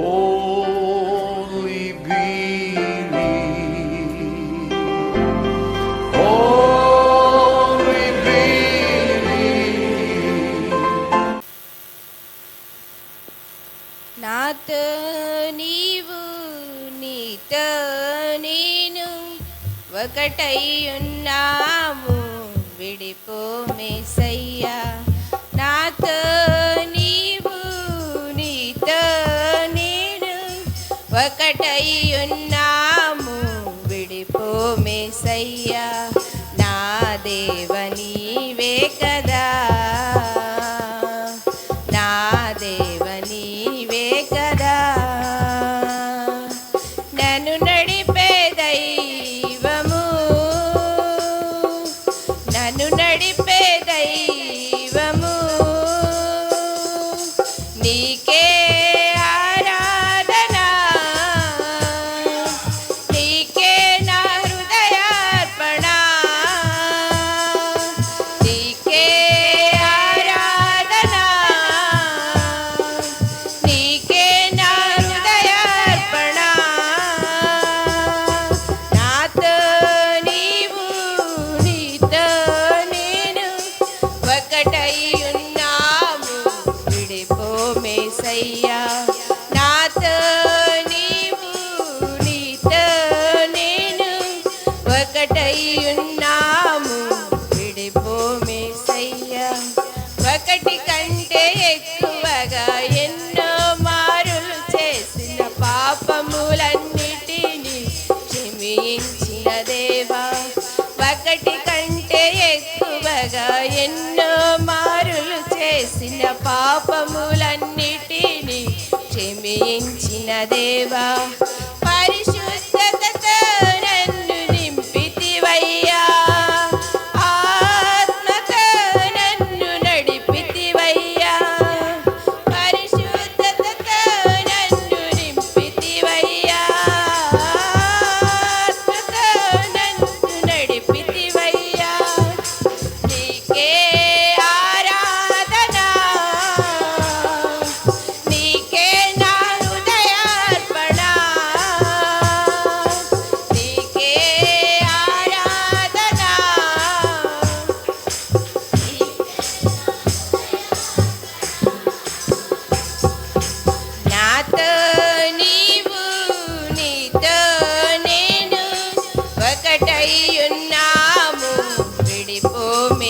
Only believe. Only believe. നാഥ നീവു നീത నేను ఒకటైయున్నాము విడిపో మేసయ్యా నాతో ఒకటయ్యున్నాము విడిపోమేసయ్యా నా దేవ నీవే కదా. నా దేవ వే కదా. నన్ను నడిపే దైవము నన్ను నడిపే దేవా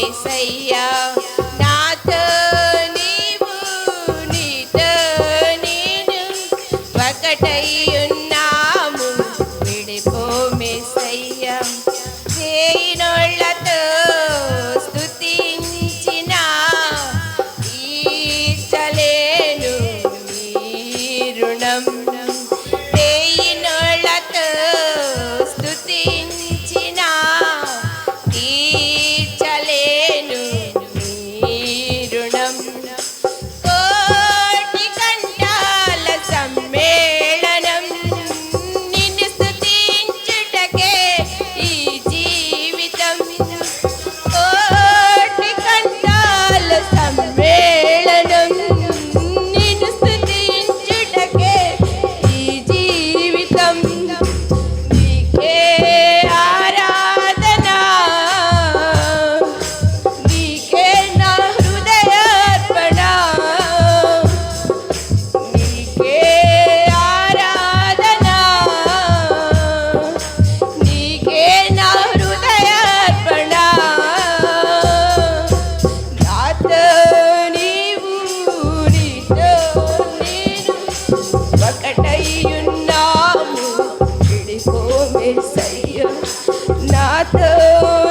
ఏసయ్యా నాతో నీవు నీతో నేను ఒకటయ్యున్నాము విడిపోమేసయ్యా ఏ say nothing.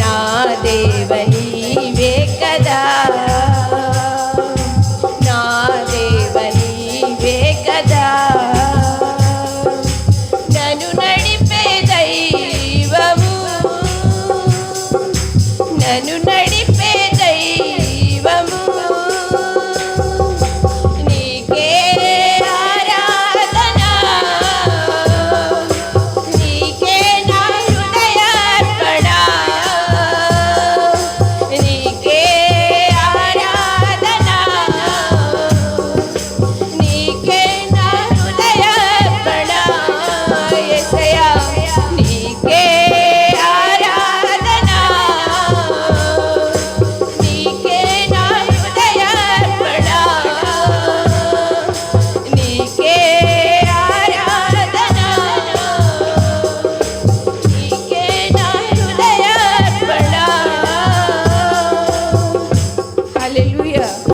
నా దేవని వే కదా నా దేవని వే కదా నన్ను నడిపే దైవము నన్ను